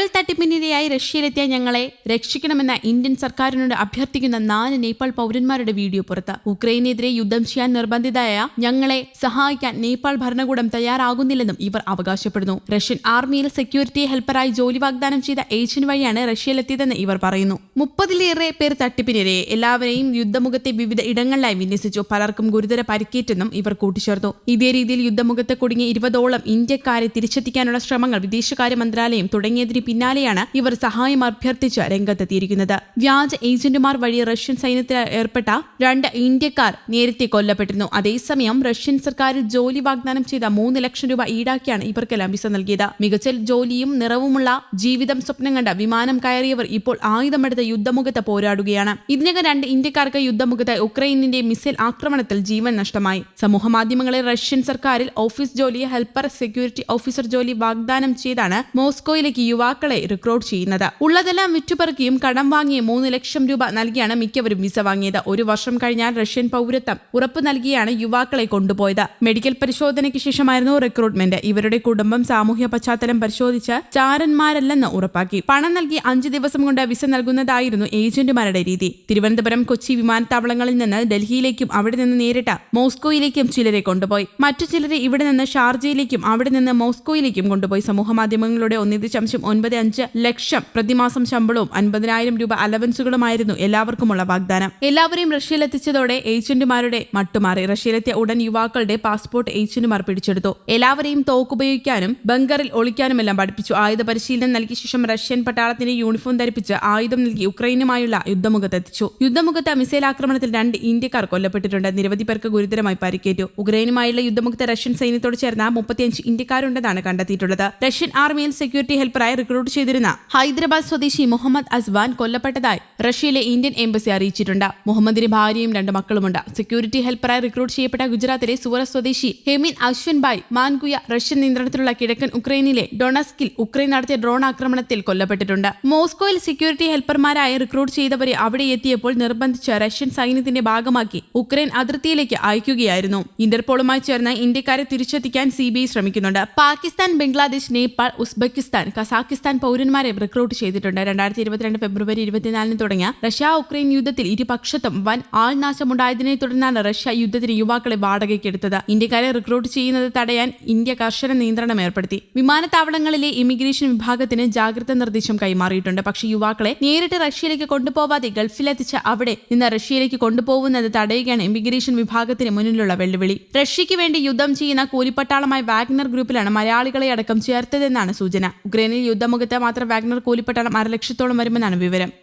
el തട്ടിപ്പിനിരയായി റഷ്യയിലെത്തിയ ഞങ്ങളെ രക്ഷിക്കണമെന്ന Indian സർക്കാരിനോട് അഭ്യർത്ഥിക്കുന്ന നാല് നേപ്പാൾ പൗരന്മാരുടെ വീഡിയോ പുറത്ത്. ഉക്രൈനെതിരെ യുദ്ധം ചെയ്യാൻ നിർബന്ധിതയായ ഞങ്ങളെ സഹായിക്കാൻ നേപ്പാൾ ഭരണകൂടം തയ്യാറാകുന്നില്ലെന്നും ഇവർ അവകാശപ്പെടുന്നു. റഷ്യൻ ആർമിയിൽ സെക്യൂരിറ്റി ഹെൽപ്പറായി ജോലി വാഗ്ദാനം ചെയ്ത ഏജന്റ് വഴിയാണ് റഷ്യയിലെത്തിയതെന്ന് ഇവർ പറയുന്നു. മുപ്പതിലേറെ പേർ തട്ടിപ്പിനിരയെ എല്ലാവരെയും യുദ്ധമുഖത്തെ വിവിധ ഇടങ്ങളിലായി വിന്യസിച്ചു. പലർക്കും ഗുരുതര പരിക്കേറ്റെന്നും ഇവർ കൂട്ടിച്ചേർത്തു. ഇതേ രീതിയിൽ യുദ്ധമുഖത്ത് കുടുങ്ങിയ ഇരുപതോളം ഇന്ത്യക്കാരെ തിരിച്ചെത്തിക്കാനുള്ള ശ്രമങ്ങൾ വിദേശകാര്യ മന്ത്രാലയം തുടങ്ങിയതിന് പിന്നാലെയാണ് ഇവർ സഹായം അഭ്യർത്ഥിച്ച് രംഗത്തെത്തിയിരിക്കുന്നത്. വ്യാജ ഏജന്റുമാർ വഴി റഷ്യൻ സൈന്യത്തിൽ ഏർപ്പെട്ട രണ്ട് ഇന്ത്യക്കാർ നേരത്തെ കൊല്ലപ്പെട്ടിരുന്നു. അതേസമയം റഷ്യൻ സർക്കാരിൽ ജോലി വാഗ്ദാനം ചെയ്ത മൂന്ന് ലക്ഷം രൂപ ഈടാക്കിയാണ് ഇവർക്കെല്ലാം വിസ നൽകിയത്. മികച്ച ജോലിയും നിറവുമുള്ള ജീവിതം സ്വപ്നം കണ്ട വിമാനം കയറിയവർ ഇപ്പോൾ ആയുധമെടുത്ത യുദ്ധമുഖത്ത് പോരാടുകയാണ്. ഇതിനകം രണ്ട് ഇന്ത്യക്കാർക്ക് യുദ്ധമുഖത്ത് ഉക്രൈനിന്റെ മിസൈൽ ആക്രമണത്തിൽ ജീവൻ നഷ്ടമായി. സമൂഹമാധ്യമങ്ങളിൽ റഷ്യൻ സർക്കാരിൽ ഓഫീസ് ജോലി ഹെൽപ്പർ സെക്യൂരിറ്റി ഓഫീസർ ജോലി വാഗ്ദാനം ചെയ്താണ് മോസ്കോയിലേക്ക് യുവാക്കളെ റിക്രൂട്ട് ചെയ്യുന്നത്. ഉള്ളതെല്ലാം വിറ്റുപെറുക്കിയും കടം വാങ്ങിയ മൂന്ന് ലക്ഷം രൂപ നൽകിയാണ് മിക്കവരും വിസ വാങ്ങിയത്. ഒരു വർഷം കഴിഞ്ഞാൽ റഷ്യൻ പൗരത്വം ഉറപ്പ് നൽകിയാണ് യുവാക്കളെ കൊണ്ടുപോയത്. മെഡിക്കൽ പരിശോധനയ്ക്ക് ശേഷമായിരുന്നു റിക്രൂട്ട്മെന്റ് ഇവരുടെ കുടുംബം സാമൂഹ്യ പശ്ചാത്തലം പരിശോധിച്ച് ചാരന്മാരല്ലെന്ന് ഉറപ്പാക്കി. പണം നൽകി അഞ്ച് ദിവസം കൊണ്ട് വിസ നൽകുന്നതായിരുന്നു ഏജന്റുമാരുടെ രീതി. തിരുവനന്തപുരം കൊച്ചി വിമാനത്താവളങ്ങളിൽ നിന്ന് ഡൽഹിയിലേക്കും അവിടെ നിന്ന് നേരിട്ട് മോസ്കോയിലേക്കും ചിലരെ കൊണ്ടുപോയി. മറ്റു ചിലരെ ഇവിടെ നിന്ന് ഷാർജയിലേക്കും അവിടെ നിന്ന് മോസ്കോയിലേക്കും കൊണ്ടുപോയി. സമൂഹ മാധ്യമങ്ങളുടെ ഒന്നേ ദശാംശം ഒൻപത് അഞ്ച് ലക്ഷം പ്രതിമാസം ശമ്പളവും അൻപതിനായിരം രൂപ അലവൻസുകളുമായിരുന്നു എല്ലാവർക്കുമുള്ള വാഗ്ദാനം. എല്ലാവരെയും റഷ്യയിലെത്തിച്ചതോടെ ഏജന്റുമാരുടെ മട്ടുമാറി. റഷ്യയിലെത്തിയ ഉടൻ യുവാക്കളുടെ പാസ്പോർട്ട് ഏജന്റുമാർ പിടിച്ചെടുത്തു. എല്ലാവരെയും തോക്കുപയോഗിക്കാനും ബങ്കറിൽ ഒളിക്കാനുമെല്ലാം പഠിപ്പിച്ചു. ആയുധ പരിശീലനം നൽകിയ ശേഷം റഷ്യൻ പട്ടാളത്തിന്റെ യൂണിഫോം ധരിപ്പിച്ച് ആയുധം നൽകി ഉക്രൈനുമായുള്ള യുദ്ധമുഖത്തെത്തിച്ചു. യുദ്ധമുഖത്ത് മിസൈൽ ആക്രമണത്തിൽ രണ്ട് ഇന്ത്യക്കാർ കൊല്ലപ്പെട്ടിട്ടുണ്ട്. നിരവധി പേർക്ക് ഗുരുതരമായി പരിക്കേറ്റു. ഉക്രൈനുമായുള്ള യുദ്ധമുഖത്ത് റഷ്യൻ സൈന്യത്തോട് ചേർന്ന മുപ്പത്തിയഞ്ച് ഇന്ത്യക്കാരുണ്ടെന്നാണ് കണ്ടെത്തിയിട്ടുള്ളത്. റഷ്യൻ ആർമിയിൽ സെക്യൂരിറ്റി ഹെൽപ്പറായി റിക്രൂട്ട് ചെയ്തിരുന്ന ഹൈദരാബാദ് സ്വദേശി മുഹമ്മദ് അസ്വാൻ കൊല്ലപ്പെട്ടതായി റഷ്യയിലെ ഇന്ത്യൻ എംബസി അറിയിച്ചിട്ടുണ്ട്. മുഹമ്മദിന് ഭാര്യയും രണ്ട് മക്കളുമുണ്ട്. സെക്യൂരിറ്റി ഹെൽപ്പറായി റിക്രൂട്ട് ചെയ്യപ്പെട്ട ഗുജറാത്തിലെ സുവറ സ്വദേശി ഹെമിൻ അശ്വൻബായ് മാൻകുയ റഷ്യൻ നിയന്ത്രണത്തിലുള്ള കിഴക്കൻ ഉക്രൈനിലെ ഡൊണസ്കിൽ ഉക്രൈൻ നടത്തിയ ഡ്രോൺ ആക്രമണത്തിൽ കൊല്ലപ്പെട്ടിട്ടുണ്ട്. മോസ്കോയിൽ സെക്യൂരിറ്റി ഹെൽപ്പർമാരായി റിക്രൂട്ട് ചെയ്തവരെ അവിടെ എത്തിയപ്പോൾ നിർബന്ധിച്ച് റഷ്യൻ സൈന്യത്തിന്റെ ഭാഗമാക്കി ഉക്രൈൻ അതിർത്തിയിലേക്ക് അയക്കുകയായിരുന്നു. ഇന്റർപോളുമായി ചേർന്ന് ഇന്ത്യക്കാരെ തിരിച്ചെത്തിക്കാൻ സി ബി ഐ ശ്രമിക്കുന്നുണ്ട്. പാകിസ്ഥാൻ ബംഗ്ലാദേശ് നേപ്പാൾ ഉസ്ബെക്കിസ്ഥാൻ കസാഖിസ്ഥാൻ പൗരന്മാരെ റിക്രൂട്ട് ചെയ്തിട്ടുണ്ട്. രണ്ടായിരത്തി ഇരുപത്തിരണ്ട് ഫെബ്രുവരി ഇരുപത്തിനാലിന് തുടങ്ങിയ റഷ്യ ഉക്രൈൻ യുദ്ധത്തിൽ ഇരുപക്ഷത്തും വൻ ആൾനാശമുണ്ടായതിനെ തുടർന്നാണ് റഷ്യ യുദ്ധത്തിന് യുവാക്കളെ വാടകയ്ക്കെടുത്തത് ഇന്ത്യക്കാരെ റിക്രൂട്ട് ചെയ്യുന്നത് തടയാൻ ഇന്ത്യ കർശന നിയന്ത്രണം ഏർപ്പെടുത്തി. വിമാനത്താവളങ്ങളിലെ ഇമിഗ്രേഷൻ വിഭാഗത്തിന് ജാഗ്രത നിർദ്ദേശം കൈമാറിയിട്ടുണ്ട്. പക്ഷേ യുവാക്കളെ നേരിട്ട് റഷ്യയിലേക്ക് കൊണ്ടുപോവാതെ ഗൾഫിലെത്തിച്ച് അവിടെ നിന്ന് റഷ്യയിലേക്ക് കൊണ്ടുപോകുന്നത് തടയുകയാണ് ഇമിഗ്രേഷൻ വിഭാഗത്തിന് മുന്നിലുള്ള വെല്ലുവിളി. റഷ്യയ്ക്ക് വേണ്ടി യുദ്ധം ചെയ്യുന്ന കൂലിപ്പട്ടാളമായ വാഗ്നർ ഗ്രൂപ്പിലാണ് മലയാളികളെ അടക്കം ചേർത്തതെന്നാണ് സൂചന. ഉക്രൈനിൽ യുദ്ധമുഖത്ത് മാത്രം വാഗ്നർ കൂലിപ്പട്ടാളം അരലക്ഷത്തോളം വരുമെന്നാണ് വിവരം.